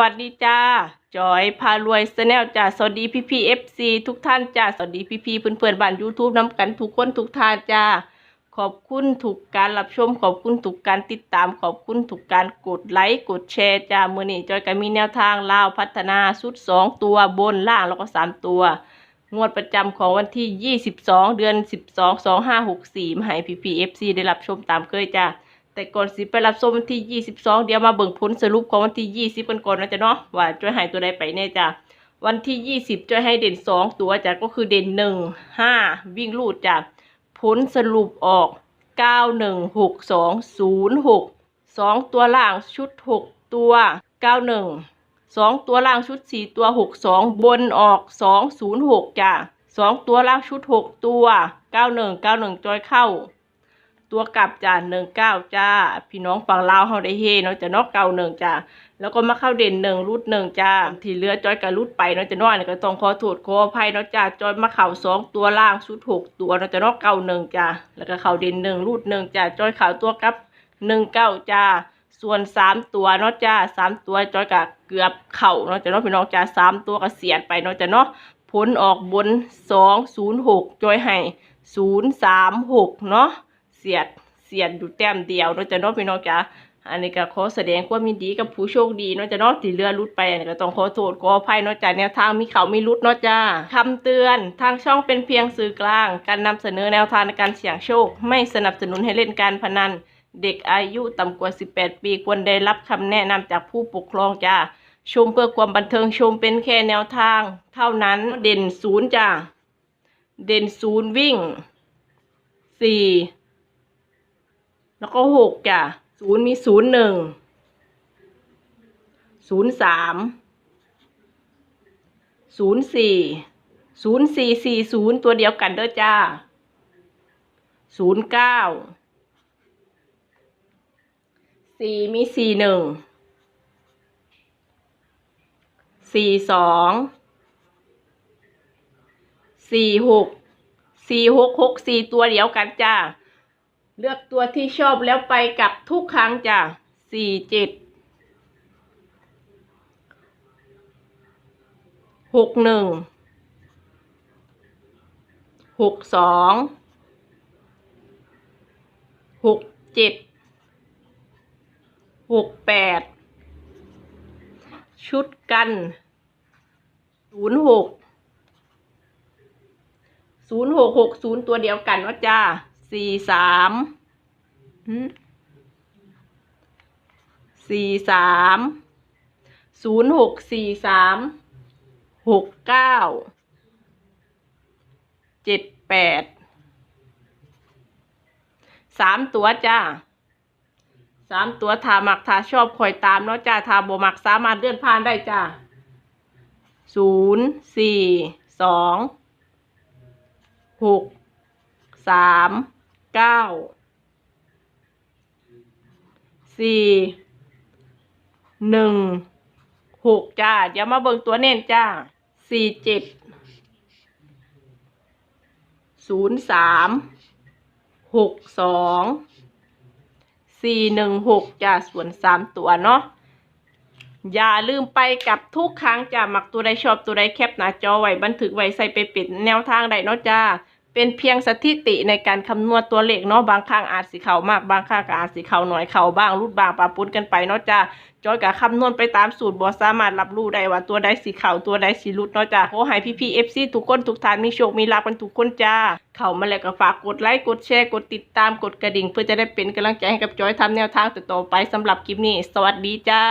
วัสดีจ้า จอยพารวยสแนลจ้า สวัสดีพี่พีเอฟซีทุกท่านจ้า สวัสดีพี่พีเพื่อนเพื่อนบ้านยูทูบน้ำกันทุกคนทุกท่านจ้า ขอบคุณทุกการรับชม ขอบคุณทุกการติดตาม ขอบคุณทุกการกดไลค์ กดแชร์จ้า มือนี้จอยก็มีแนวทางลาวพัฒนาสุดสองตัวบนล่างแล้วก็สามตัว งวดประจำของวันที่ 22 เดือน 12 2564มาให้พีพีเอฟซีได้รับชมตามเคยจ้า แต่ก่อนสิไปรับชมวันที่ 22 เดี๋ยวมาเบิ่งผลสรุปของวันที่ 20 กันก่อนนะจ๊ะเนาะว่าจ้อยให้ตัวใดไปแน่จ้ะวันที่ 20จ้อยให้เด่น 2 ตัวจ้ะก็คือเด่น 1 5 วิ่งลูดจ้ะผลสรุปออก 916206 2 ตัวล่างชุด 6 ตัว 91 2 ตัวล่างชุด 4 ตัว 62 บนออก 206จ้ะ2 ตัวล่างชุด 6 ตัว 91 91จอยเข้า ตัวกลับจ้าหนึ่งเก้าจ้า พี่น้องฝั่งลาวเฮาได้เฮเนาะจะนอกเก่าหนึ่งจ้าแล้วก็มาเข้าเด่นหนึ่งรุดหนึ่งจ้าที่เหลือจอยกับรุดไปเนาะจะน้อยนี่ก็ต้องขอโทษขออภัยเนาะจ้าจอยมาเข่าสองตัวล่างชุดหกตัวเนาะจะนอกเก่าหนึ่งจ้าแล้วก็เข่าเด่นหนึ่งรุดหนึ่งจ้าจอยเข่าตัวกับหนึ่งเก้าจ้าส่วนสามตัวเนาะจ้าสามตัวจอยกับเกือบเข่าเนาะจะนาะพี่น้องจ้าสามตัวก็เสียดไปเนาะจะนาะผลออกบนสองศูนย์หกจอยให้ศูนย์สามหกเนาะ เสียดเสียดอยู่แต้มเดียวเนาะจะเนาะพี่น้องจ้าอันนี้ก็ขอแสดงความยินดีกับผู้โชคดีเนาะจะเนาะที่เรือรุดไปอันนี้ก็ต้องขอโทษขออภัยเนาะจ้าแนวทางมีเขามีรุดเนาะจ้าคำเตือนทางช่องเป็นเพียงสื่อกลาง การนำเสนอแนวทางในการเสี่ยงโชค ไม่สนับสนุนให้เล่นการพนัน เด็กอายุต่ำกว่า 18 ปีควรได้รับคำแนะนำจากผู้ปกครองจ้าชมเพื่อความบันเทิงชมเป็นแค่แนวทาง เท่านั้นเด่นศูนย์จ้าเด่นศูนย์วิ่งสี่ แล้วก็หกจ้ะศูนย์มีศูนย์หนึ่งศูนย์สามศูนย์สี่ศูนย์สี่สี่ศูนย์ตัวเดียวกันเด้อจ้าศูนย์เก้าสี่มีสี่หนึ่งสี่สองสี่หกสี่หกหกสี่ตัวเดียวกันจ้า เลือกตัวที่ชอบแล้วไปกับทุกครั้งจ้ะสี่เจ็ดหกหนึ่งหกสองหกเจ็ดหกแปดชุดกันศูนย์หกศูนย์หกหกศูนย์ตัวเดียวกันว่าจ้า สี่สามสี่สามศูนย์หกสี่สามหกเก้าเจ็ดแปดสามตัวจ้าสามตัวทามักทาชอบคอยตามเนาะจ้าทาโบมักสามารถเลื่อนผ่านได้จ้าศูนย์สี่สองหกสาม เก้าสี่หนึ่งหกจ้าเดี๋ยวมาเบิ่งตัวเน้นจ้าสี่เจ็ดศูนย์สามหกสองสี่หนึ่งหกจ้าส่วนสามตัวเนาะอย่าลืมไปกับทุกครั้งจ้ามักตัวใดชอบตัวใดแคปหน้าจอไว้บันทึกไว้ใส่ไปปิดแนวทางใดเนาะจ้า เป็นเพียงสถิติในการคำนวณตัวเลขเนาะบางครั้งอาจสิเขามากบางครั้งก็อาจสิเขาหน่อยเขาบ้างรูดบางปะปุนกันไปเนาะจ้าจอยกับคำนวณไปตามสูตรบ่สามารถรับรู้ได้ว่าตัวใดสิเขาตัวใดสิรุดเนาะจ้าขอให้พี่พีเอฟซีทุกคนทุกท่านมีโชคมีลาภกันทุกคนจ้า เข้ามาแล้วก็ฝากกดไลค์กดแชร์กดติดตามกดกระดิ่ง เพื่อจะได้เป็นกำลังใจให้กับจอยทำแนวทางต่อไปสำหรับคลิปนี้ สวัสดีจ้า